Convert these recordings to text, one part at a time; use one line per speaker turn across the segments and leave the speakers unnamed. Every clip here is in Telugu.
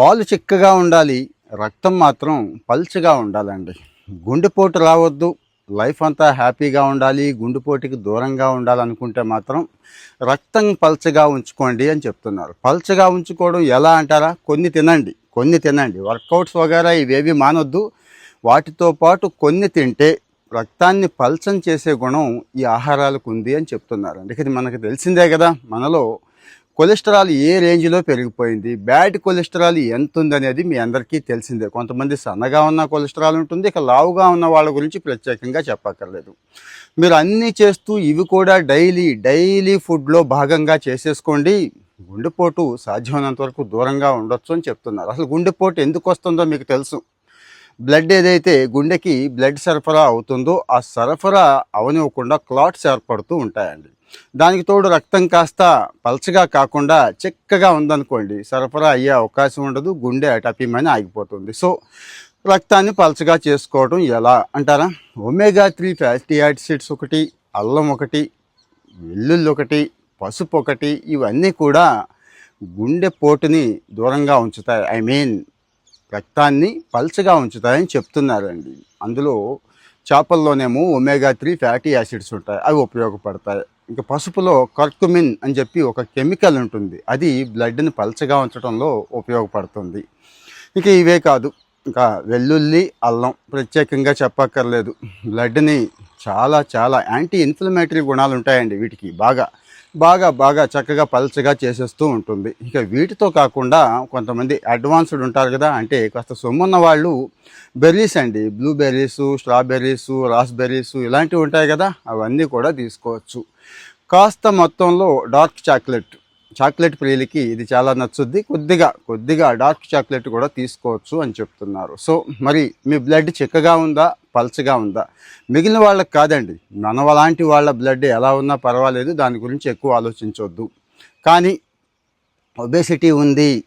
పాలు చిక్కగా ఉండాలి రక్తం మాత్రం పల్చగా ఉండాలండి. గుండెపోటు రావద్దు లైఫ్ అంతా హ్యాపీగా ఉండాలి గుండెపోటుకి దూరంగా ఉండాలనుకుంటే మాత్రం రక్తం పల్చగా ఉంచుకోండి అని చెప్తున్నారు. పల్చగా ఉంచుకోవడం ఎలా అంటారా? కొన్ని తినండి కొన్ని తినండి. వర్కౌట్స్ వగేరా ఇవేవి మానొద్దు. వాటితో పాటు కొన్ని తింటే రక్తాన్ని పల్చం చేసే గుణం ఈ ఆహారాలకు ఉంది అని చెప్తున్నారు అందుకని ఇది మనకు తెలిసిందే కదా మనలో కొలెస్ట్రాల్ ఏ రేంజ్లో పెరిగిపోయింది? బ్యాడ్ కొలెస్ట్రాల్ ఎంత ఉందనేది మీ అందరికీ తెలిసిందే. కొంతమంది సన్నగా ఉన్న కొలెస్ట్రాల్ ఉంటుంది ఇక లావుగా ఉన్న వాళ్ళ గురించి ప్రత్యేకంగా చెప్పక్కర్లేదు. మీరు అన్నీ చేస్తూ ఇవి కూడా డైలీ డైలీ ఫుడ్లో భాగంగా చేసేసుకోండి. గుండెపోటు సాధ్యమైనంత వరకు దూరంగా ఉండొచ్చు అని చెప్తున్నారు. అసలు గుండెపోటు ఎందుకు వస్తుందో మీకు తెలుసు. బ్లడ్ ఏదైతే గుండెకి బ్లడ్ సరఫరా అవుతుందో ఆ సరఫరా అవనివ్వకుండా క్లాట్స్ ఏర్పడుతూ ఉంటాయండి. దానికి తోడు రక్తం కాస్త పలచగా కాకుండా చిక్కగా ఉందనుకోండి సరఫరా అయ్యే అవకాశం ఉండదు గుండె టపీమని ఆగిపోతుంది. సో రక్తాన్ని పలచగా చేసుకోవడం ఎలా అంటారా? ఒమేగా త్రీ ఫ్యాటీ యాసిడ్స్ ఒకటి అల్లం ఒకటి వెల్లుల్లి ఒకటి పసుపు ఒకటి ఇవన్నీ కూడా గుండె పోటుని దూరంగా ఉంచుతాయి. ఐ మీన్ రక్తాన్ని పలచగా ఉంచుతాయని చెప్తున్నారండి. అందులో చేపల్లోనేమో ఒమేగా త్రీ ఫ్యాటీ యాసిడ్స్ ఉంటాయి. అవి ఉపయోగపడతాయి. ఇంకా పసుపులో కర్కుమిన్ అని చెప్పి ఒక కెమికల్ ఉంటుంది. అది బ్లడ్ని పలచగా ఉంచడంలో ఉపయోగపడుతుంది. ఇక ఇవే కాదు. ఇంకా వెల్లుల్లి అల్లం ప్రత్యేకంగా చెప్పక్కర్లేదు. బ్లడ్ని చాలా చాలా యాంటీ ఇన్ఫ్లమేటరీ గుణాలు ఉంటాయండి వీటికి బాగా. బాగా బాగా చక్కగా పల్చగా చేసేస్తూ ఉంటుంది. ఇక వీటితో కాకుండా కొంతమంది అడ్వాన్స్డ్ ఉంటారు కదా అంటే కాస్త సొమ్మున్న వాళ్ళు బెర్రీస్ అండి. బ్లూబెర్రీస్ స్ట్రాబెర్రీస్ రాస్బెర్రీస్ ఇలాంటివి ఉంటాయి కదా అవన్నీ కూడా తీసుకోవచ్చు. కాస్త మొత్తంలో డార్క్ చాక్లెట్ చాక్లెట్ ప్రియులకి ఇది చాలా నచ్చుద్ది. కొద్దిగా కొద్దిగా డార్క్ చాక్లెట్ కూడా తీసుకోవచ్చు అని చెప్తున్నారు. సో మరి మీ బ్లడ్ చిక్కగా ఉందా? పల్చగా ఉందా? మిగిలిన వాళ్ళకి కాదండి. మన లాంటి వాళ్ళ బ్లడ్ ఎలా ఉన్నా పర్వాలేదు దాని గురించి ఎక్కువ ఆలోచించవద్దు కానీ ఒబేసిటీ ఉంది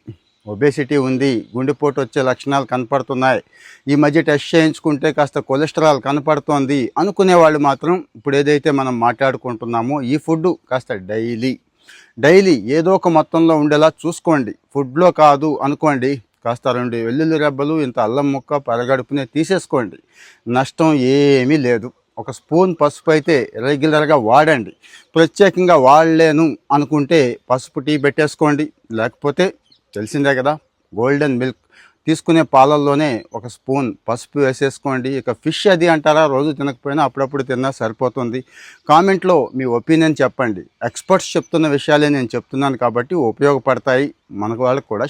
ఒబేసిటీ ఉంది గుండెపోటు వచ్చే లక్షణాలు కనపడుతున్నాయి. ఈ మధ్య టెస్ట్ చేయించుకుంటే కాస్త కొలెస్ట్రాల్ కనపడుతోంది అనుకునే వాళ్ళు మాత్రం ఇప్పుడు ఏదైతే మనం మాట్లాడుకుంటున్నామో ఈ ఫుడ్ కాస్త డైలీ డైలీ ఏదో ఒక మొత్తంలో ఉండేలా చూసుకోండి. ఫుడ్లో కాదు అనుకోండి కాస్త రెండు వెల్లుల్లి రెబ్బలు ఇంత అల్లం ముక్క పరగడుపునే తీసేసుకోండి. నష్టం ఏమీ లేదు. ఒక స్పూన్ పసుపు అయితే రెగ్యులర్గా వాడండి. ప్రత్యేకంగా వాడలేను అనుకుంటే పసుపు టీ పెట్టేసుకోండి. లేకపోతే తెలిసిందే కదా గోల్డెన్ మిల్క్. తీసుకునే పాలల్లోనే ఒక స్పూన్ పసుపు వేసేసుకోండి. ఇక ఫిష్ అది అంటారా? రోజు తినకపోయినా అప్పుడప్పుడు తిన్నా సరిపోతుంది. కామెంట్లో మీ ఒపీనియన్ చెప్పండి. ఎక్స్పర్ట్స్ చెప్తున్న విషయాలే నేను చెప్తున్నాను కాబట్టి ఉపయోగపడతాయి. మనకు వాళ్ళకు కూడా